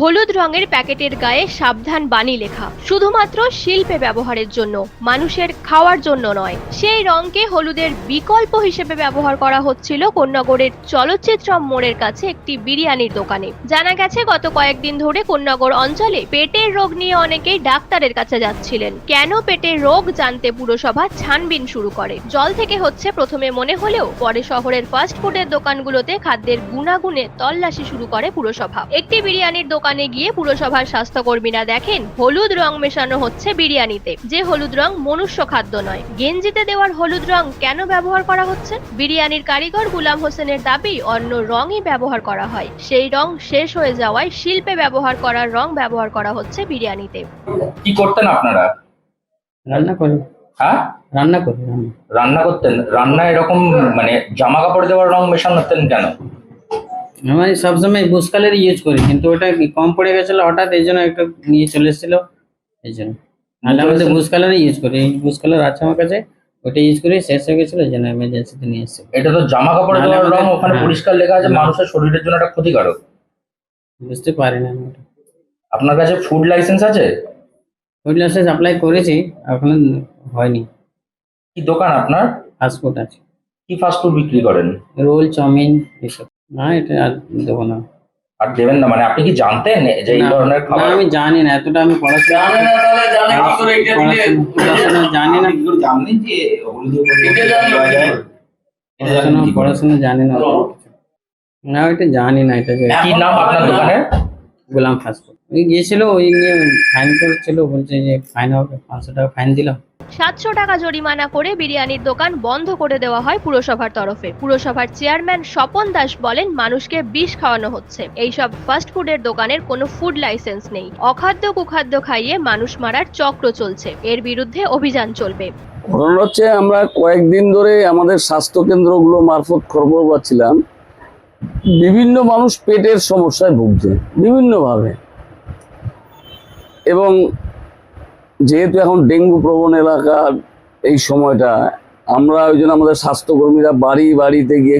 হলুদ রঙের প্যাকেটের গায়ে সাবধান বাণী লেখা। শুধুমাত্র শিল্পে ব্যবহারের জন্য, মানুষের খাওয়ার জন্য নয়। সেই রঙকে হলুদের বিকল্প হিসেবে ব্যবহার করা হচ্ছিল কোন্নগরের চলচ্চিত্রম মোড়ের কাছে একটি বিরিয়ানির দোকানে। জানা গেছে, গত কয়েকদিন ধরে কোন্নগর অঞ্চলে পেটের রোগ নিয়ে অনেকেই ডাক্তারের কাছে যাচ্ছিলেন। কেন পেটের রোগ জানতে পুরসভা ছানবিন শুরু করে? জল থেকে হচ্ছে প্রথমে মনে হলেও, পরে শহরের ফাস্ট ফুডের দোকানগুলোতে খাদ্যের গুণাগুণে তল্লাশি শুরু করে পুরসভা। একটি বিরিয়ানির দোকানে গিয়ে পুরসভার স্বাস্থ্যকর্মীরা দেখেন হলুদ রং মেশানো হচ্ছে বিরিয়ানিতে। যে হলুদ রং মনুষ্য খাদ্য নয়। গেঞ্জিতে দেওয়ার হলুদ রং কেন ব্যবহার করা হচ্ছে? বিরিয়ানির কারিগর গুলাম হোসেনের দাবি অন্য রঙই ব্যবহার করা হয়। সেই রং শেষ হয়ে যাওয়ায় শিল্পে ব্যবহার করার রং ব্যবহার করা হচ্ছে বিরিয়ানিতে। কি করতেন আপনারা? রান্না করি। হ্যাঁ? রান্না করি রান্না। করতেন? রান্না এরকম মানে জামা কাপড় দেওয়ার রং মেশানোতেন কেন? আমি সবসময় বুস কালার ইউজ করি কিন্তু ওটা কম পড়ে গেছিল হঠাৎ এই জন্য একটু নিয়ে চলে এসেছিল এই জন্য। নাহলে আমাদের বুস কালার ইউজ করি এই বুস কালার আছে আমার কাছে ওটা ইউজ করি শেষ হয়ে গেছিল এই জন্য এমার্জেন্সিতে নিয়ে এসেছি। এটা তো জামা কাপড় দেওয়ার রং ওখানে হ্যাঁ। পরিষ্কার লেখা আছে মানুষের শরীরের জন্য একটা ক্ষতিকারক। বুঝতে পারি না আমি আপনার কাছে ফুড লাইসেন্স আছে? ফুড লাইসেন্স অ্যাপ্লাই করেছি এখন হয়নি। কি দোকান আপনার? ফাস্টফুড আছে। কি ফাস্ট ফুড বিক্রি করেন? রোল চাউমিন এসব। না এটা আর দেবো না। আর দেবেন না মানে আপনি কি জানতেন যে এই না, ধরনের না, খাবার? আমি জানি না এতটা আমি পড়াশোনা পড়াশোনা- পড়াশোনা জানি না। পড়াশোনা পড়াশোনা জানি না। অত কিছু। না এটা জানি না এটা কি নাম আপনার দোকানের? গোলাম ওই গিয়েছিল ওই নিয়ে ফাইন করেছিল বলছে যে ফাইন হবে পাঁচশো টাকা ফাইন দিলাম। সাতশো টাকা জরিমানা করে বিরিয়ানির দোকান বন্ধ করে দেওয়া হয় পুরসভার তরফে। পুরসভার চেয়ারম্যান স্বপন দাস বলেন মানুষকে বিষ খাওয়ানো হচ্ছে। এইসব ফাস্ট ফুডের দোকানের কোনো ফুড লাইসেন্স নেই। অখাদ্য কুখাদ্য খাইয়ে মানুষ মারার চক্র চলছে। এর বিরুদ্ধে অভিযান চলবে। ঘটনা হচ্ছে আমরা কয়েকদিন ধরে আমাদের স্বাস্থ্য কেন্দ্রগুলো মারফত খবর পাচ্ছিলাম বিভিন্ন মানুষ পেটের সমস্যায় ভুগছে, বিভিন্নভাবে। এবং যেহেতু এখন ডেঙ্গু প্রবণ এলাকা, এই সময়টা আমরা ওই জন্য আমাদের স্বাস্থ্যকর্মীরা বাড়ি বাড়িতে গিয়ে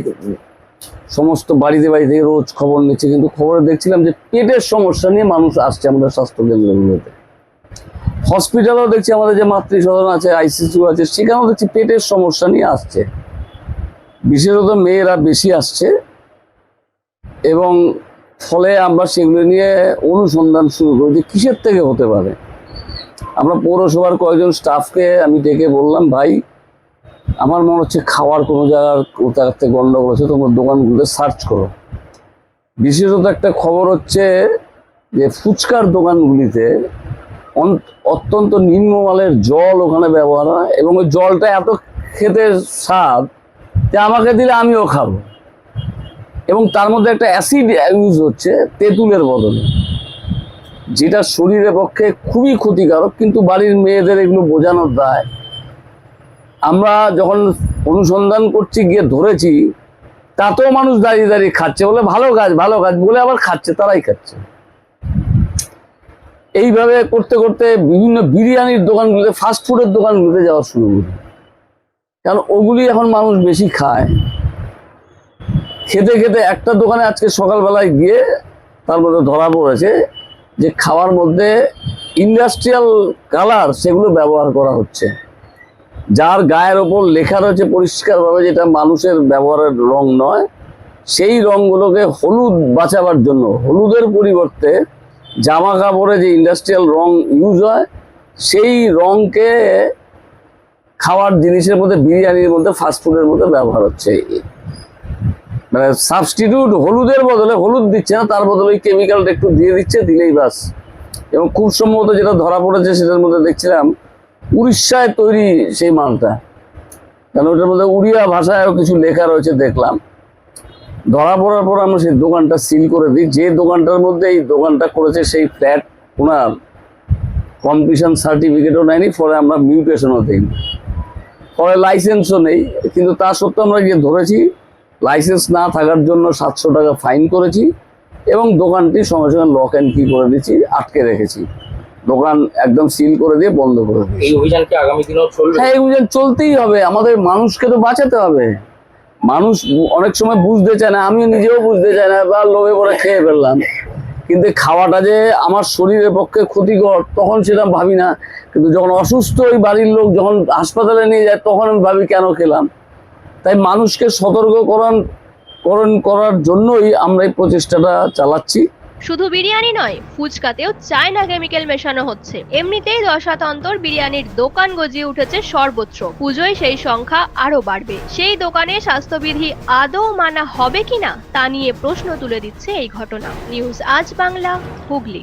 সমস্ত বাড়িতে বাড়িতে রোজ খবর নিচ্ছে। কিন্তু খবরে দেখছিলাম যে পেটের সমস্যা নিয়ে মানুষ আসছে আমাদের স্বাস্থ্য কেন্দ্রগুলোতে হসপিটালও দেখছি আমাদের যে মাতৃ সদন আছে, আইসিসিউ আছে, সেখানেও দেখছি পেটের সমস্যা নিয়ে আসছে। বিশেষত মেয়েরা বেশি আসছে। এবং ফলে আমরা সেগুলো নিয়ে অনুসন্ধান শুরু করি যে কিসের থেকে হতে পারে। আমরা পৌরসভার কয়েকজন স্টাফকে আমি ডেকে বললাম, ভাই, আমার মনে হচ্ছে খাওয়ার কোনো জায়গার কোথাও থেকে গন্ডগোল হচ্ছে, তোমরা দোকানগুলোতে সার্চ করো। বিশেষত একটা খবর হচ্ছে যে ফুচকার দোকানগুলিতে অত্যন্ত নিম্নমানের জল ওখানে ব্যবহার হয় এবং ওই জলটা এত খেতে স্বাদ যে আমাকে দিলে আমিও খাব। এবং তার মধ্যে একটা অ্যাসিড ইউজ হচ্ছে তেঁতুলের বদলে। যেটা শরীরের পক্ষে খুবই ক্ষতিকারক, কিন্তু বাড়ির মেয়েদের এগুলো বোঝানোর দায় আমরা যখন অনুসন্ধান করছি, গিয়ে ধরেছি, তাতেও মানুষ দাঁড়িয়ে দাঁড়িয়ে খাচ্ছে। বলে, ভালো কাজ ভালো কাজ। বলে আবার খাচ্ছে, তারাই খাচ্ছে। এইভাবে করতে করতে বিভিন্ন বিরিয়ানির দোকানগুলোতে ফাস্টফুডের দোকানগুলোতে যাওয়া শুরু করি। কারণ ওগুলি এখন মানুষ বেশি খায়। খেতে খেতে একটা দোকানে আজকে সকালবেলায় গিয়ে তার মধ্যে ধরা পড়েছে যে খাওয়ার মধ্যে ইন্ডাস্ট্রিয়াল কালার সেগুলো ব্যবহার করা হচ্ছে। যার গায়ের ওপর লেখা রয়েছে পরিষ্কারভাবে যেটা মানুষের ব্যবহারের রং নয়, সেই রঙগুলোকে হলুদ বাঁচাবার জন্য, হলুদের পরিবর্তে জামা কাপড়ে যে ইন্ডাস্ট্রিয়াল রং ইউজ হয়, সেই রংকে খাওয়ার জিনিসের মধ্যে, বিরিয়ানির মধ্যে ফাস্টফুডের মধ্যে ব্যবহার হচ্ছে। মানে সাবস্টিটিউট হলুদের বদলে হলুদ দিচ্ছে না, তার বদলে ওই কেমিক্যালটা একটু দিয়ে দিচ্ছে, দিলেই বাস এবং খুব সম্ভবত যেটা ধরা পড়েছে সেটার মধ্যে দেখছিলাম, উড়িষ্যায় তৈরি সেই মালটা। কারণ ওটার মধ্যে উড়িয়া ভাষায়ও কিছু লেখা রয়েছে, দেখলাম। ধরা পড়ার পর আমরা সেই দোকানটা সিল করে দিই। যে দোকানটার মধ্যে এই দোকানটা করেছে সেই ফ্ল্যাট ওনার কম্পিটিশন সার্টিফিকেটও নেয়নি, ফলে আমরা মিউটেশনও দিইনি। ফলে লাইসেন্সও নেই, কিন্তু তা সত্ত্বেও আমরা গিয়ে ধরেছি লাইসেন্স না থাকার জন্য সাতশো টাকা ফাইন করেছি এবং দোকানটি সঙ্গে সঙ্গে লক অ্যান্ড কি করে দিয়েছি আটকে রেখেছি। দোকান একদম সিল করে দিয়ে বন্ধ করে দিয়েছি। এই অভিযান কি আগামী দিনেও চলবে? হ্যাঁ এই অভিযান চলতেই হবে। আমাদের মানুষকে তো বাঁচাতে হবে। মানুষ অনেক সময় বুঝতে চায় না আমিও নিজেও বুঝতে চাই না বা লোভে পরে খেয়ে ফেললাম। কিন্তু খাওয়াটা যে আমার শরীরের পক্ষে ক্ষতিকর তখন সেটা ভাবি না। কিন্তু যখন অসুস্থ ওই বাড়ির লোক যখন হাসপাতালে নিয়ে যায় তখন আমি ভাবি কেন খেলাম? তাই মানুষকে সতর্ককরণ করণ করার জন্যই আমরা এই প্রচেষ্টাটা চালাচ্ছি। শুধু বিরিয়ানি নয়, ফুচকাতেও চায়না কেমিক্যাল মেশানো হচ্ছে। এমনিতেই দশাতন্তর বিরিয়ানির দোকান গজিয়ে উঠেছে সর্বত্র। পুজোয় সেই সংখ্যা আরও বাড়বে। সেই দোকানে স্বাস্থ্যবিধি আদৌ মানা হবে কিনা তা নিয়ে প্রশ্ন তুলে দিচ্ছে এই ঘটনা। নিউজ আজ বাংলা, হুগলি।